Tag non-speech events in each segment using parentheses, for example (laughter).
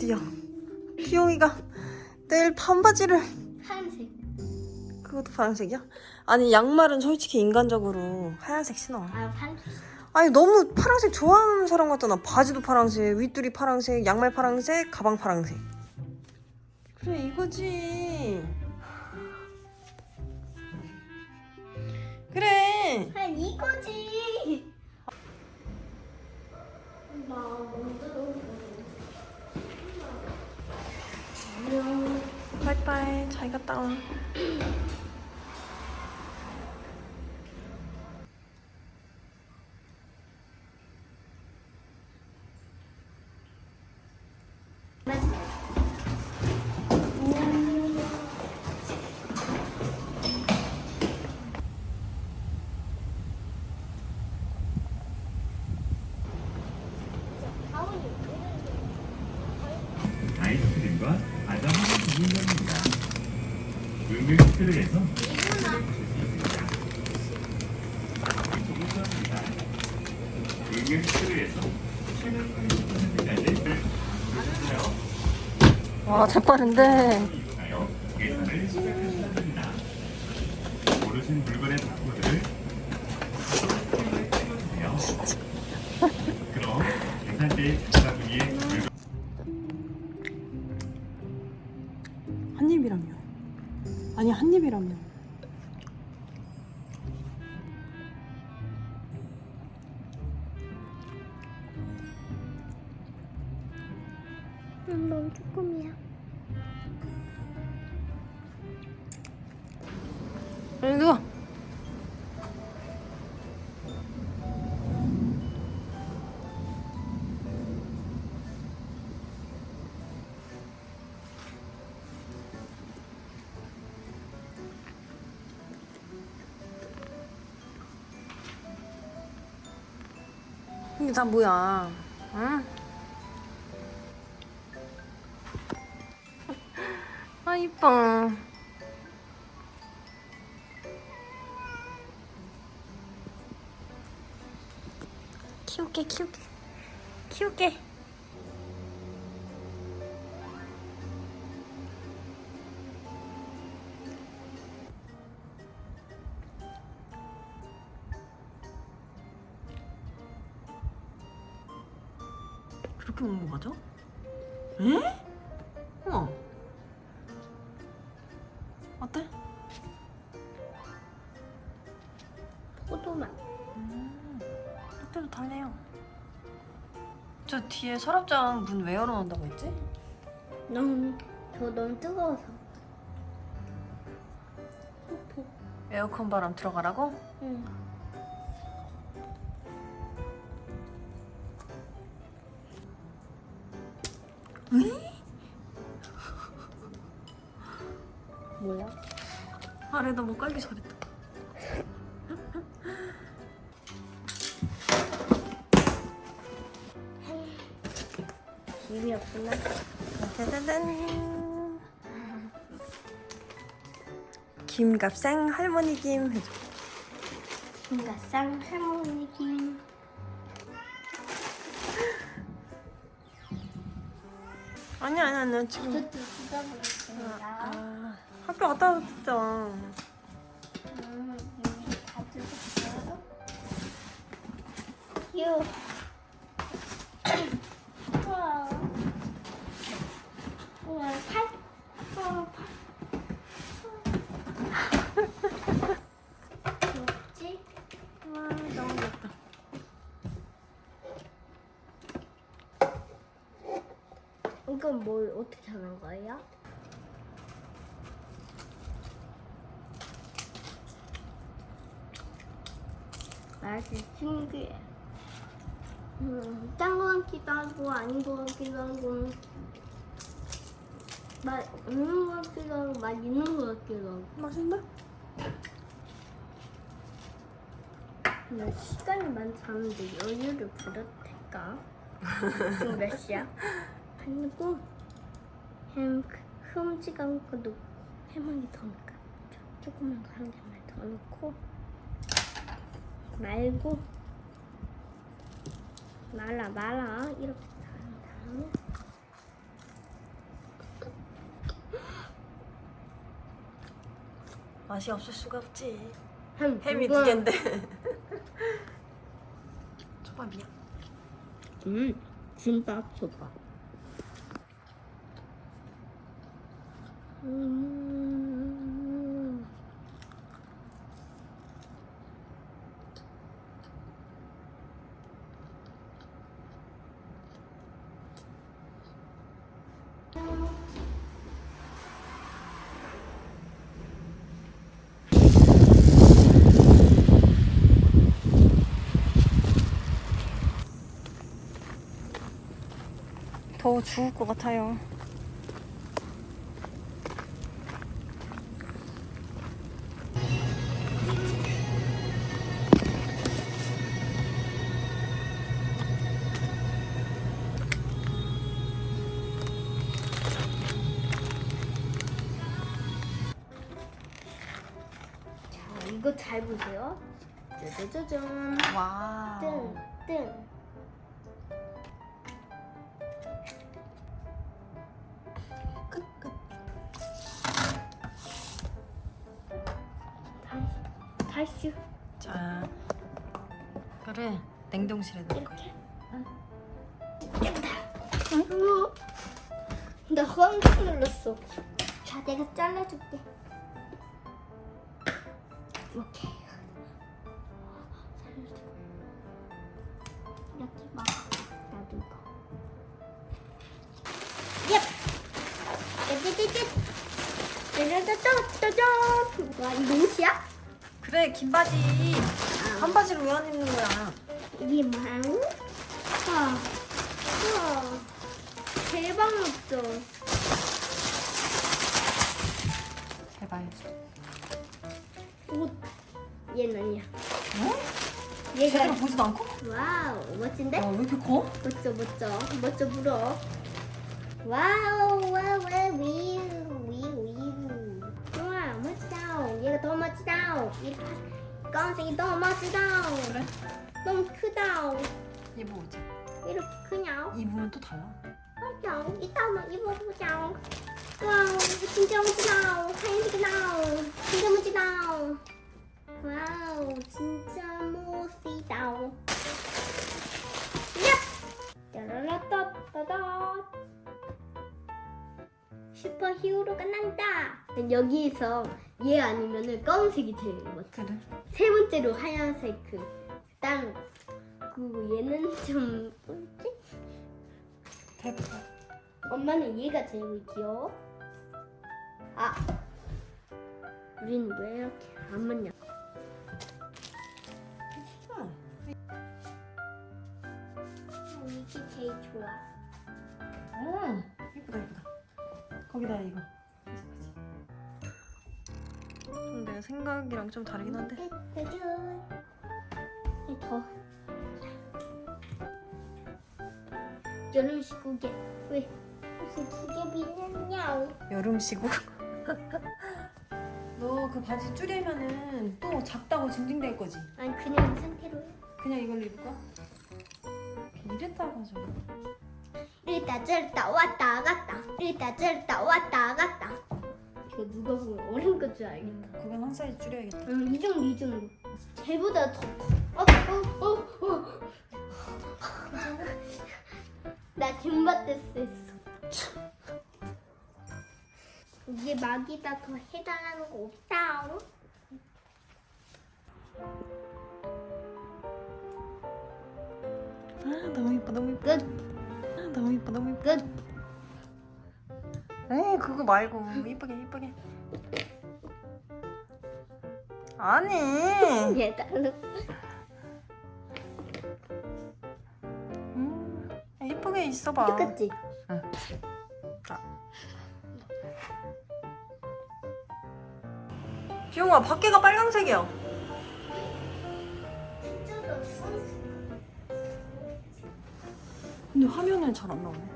드디어 기용이가 내일 반바지를 하얀색. 그것도 파란색이야? 아니 양말은 솔직히 인간적으로 하얀색 신어 아, 파란색. 아니 너무 파란색 좋아하는 사람 같잖아 바지도 파란색 윗줄이 파란색 양말 파란색 가방 파란색 그래 이거지 그래 아, 이거지. 나 먼저. 빠이빠이 잘 갔다 와 와 재빠른데. (laughs) 그럼 위에 음, 너무 조금이야. 여기 누워 이게 다 뭐야 응? 이뻐. 키울게 키울게. 그렇게 어때? 포도맛. 이때도 달래요. 저 뒤에 서랍장 문 왜 열어놓는다고 했지? 너무, 저 너무 뜨거워서. 뽀뽀. 에어컨 바람 들어가라고? 응. 뭐야? 아래다 뭐 깔기 잘했다. 김이 없구나. 짜자잔. 김갑생 할머니 김 해줘. 김가쌍 할머니 김. 아니야 아니야 아니야 지금 뜯어보겠습니다. 아, 학교 갔다 왔잖아. 음, 여기 다 뜯었어요. 유. 우와. 우와, 팔. 우와, 팔. 뭐지? 와 너무 귀엽다. 이건 뭘 어떻게 하는 거예요? 맛이 신기해. 음, 짠거 같기도 하고 아닌 거 같기도 하고 맛 없는 거 같기도 하고 맛 있는 거 같기도 하고 맛있네? 근데 시간이 많지 않은데 여유를 부렸을까? 지금 몇 시야? (laughs) 그리고 햄 흠지가 않고 넣고 해망이 더 넣을까? 조- 조그만 거한 개만 더 넣고 말고 말아 말아 이렇게 맛이 없을 수가 없지. 햄이 두 갠데. (laughs) 초밥이야. 음 김밥 초밥. 음. 더워 죽을 것 같아요. 자, 이거 잘 보세요. 짜자자잔. 와. 뜬, 뜬. 다시. 자. 그래. 냉동실에 넣을 거야. 이렇게. 응? 나 깜짝 놀랐어. 자, 내가 잘라줄게. 이렇게. 이렇게 막 놔두고. 예. 짜자자자. 짜자자자자잔. 와, 이거 옷이야? 그래, 긴 바지. 아. 반바지를 왜 안 입는 거야? 이게 뭐야? 와, 우와, 대박 멋져. 제발. 옷, 얘는요? 어? 얘가 제대로 보지도 않고? 와우 멋진데? 와, 왜 이렇게 커? 멋져 멋져 멋져 불어. 와우 와우 와우 얘가 더 멋지다. 이 검색이 더 멋지다. 그래. 너무 크다. 입어보자. 이렇게 크냐? 입으면 또 달라. 맞아. 이따 한번 입어보자. 와우, 진짜 멋지다. 하얀색이다. 진짜 멋지다. 와우, 진짜 멋지다. 야! 따라라따따다. 슈퍼 히어로가 난다. 여기에서 얘 아니면은 검은색이 제일 멋져. 그래. 세 번째로 하얀색 그 다른 그 얘는 좀 뭐지? 대박. 엄마는 얘가 제일 귀여워. 아, 우린 왜 이렇게 안 맞냐? 어, 이게 제일 좋아. 응. 이쁘다, 이쁘다. 거기다 이거. 생각이랑 좀 다르긴 한데. 더. 여름 시국에 왜 무슨 두개 비느냐? 여름 시국. (laughs) 너 그 바지 줄이면은 또 작다고 징징댈 거지. 아니 그냥 이 상태로 그냥 이걸로 입을까? 이랬다 가지고. 이따 저랬다 왔다 갔다 이따 저랬다 왔다 갔다 이거 누가 보면 어린 것줄 알겠다 그건 한 사이즈 줄여야겠다. 음, 이 정도 이 정도 쟤보다 더 커. 어, 어, 어, 어. 나 줌바테스 했어 이게 막이다 더 해달라는 거 없다 아 너무 이뻐 너무 이뻐. 끝 아, 너무 이뻐 너무 이뻐. 끝. 에이 그거 말고 이쁘게 이쁘게. 아니. 얘 다른 음, 이쁘게 있어봐. 똑같지? 지용아 밖에가 빨강색이야. 근데 화면은 잘 안 나오네.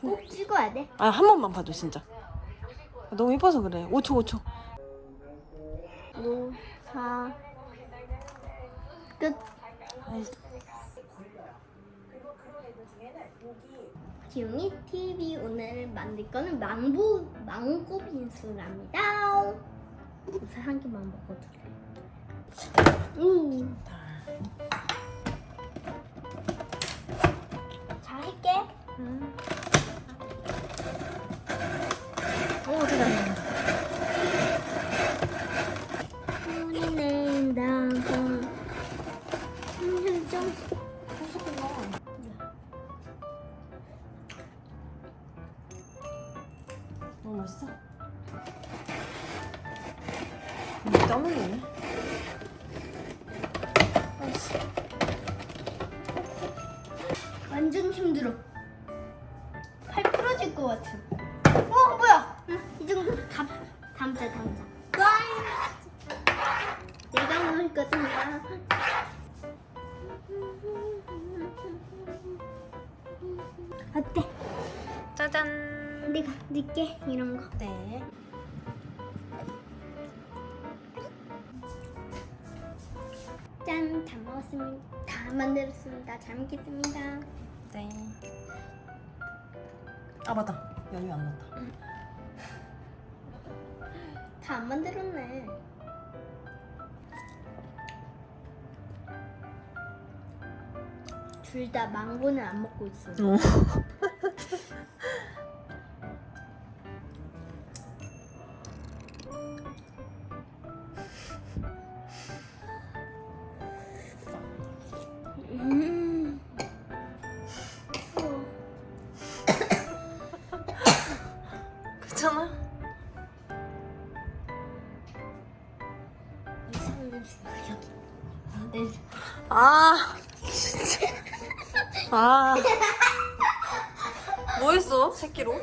꼭 찍어야 돼 아 한 번만 봐줘 진짜. 너무 이뻐서 그래. 5초 5초. 5, 4끝 아이, 지용이 TV 오늘 만들 거는 망고 망고 빙수랍니다. 우선 한 개만 먹어줄래? 음. 완전 힘들어. 팔 부러질 것 같아. 어 뭐야? 응, 이 정도 다 담자 담자. 와! 내가 먹을 거잖아. 어때? 짜잔. 내가 넣게 이런 거. 네. 짠, 다 먹었습니다. 다 만들었습니다. 잘 먹겠습니다. 네. 아 맞다. 연유 안 넣었다. 다안 만들었네. 둘 다 망고는 안 먹고 있어. (laughs) 아, 진짜. 아. 뭐 했어? 새끼로?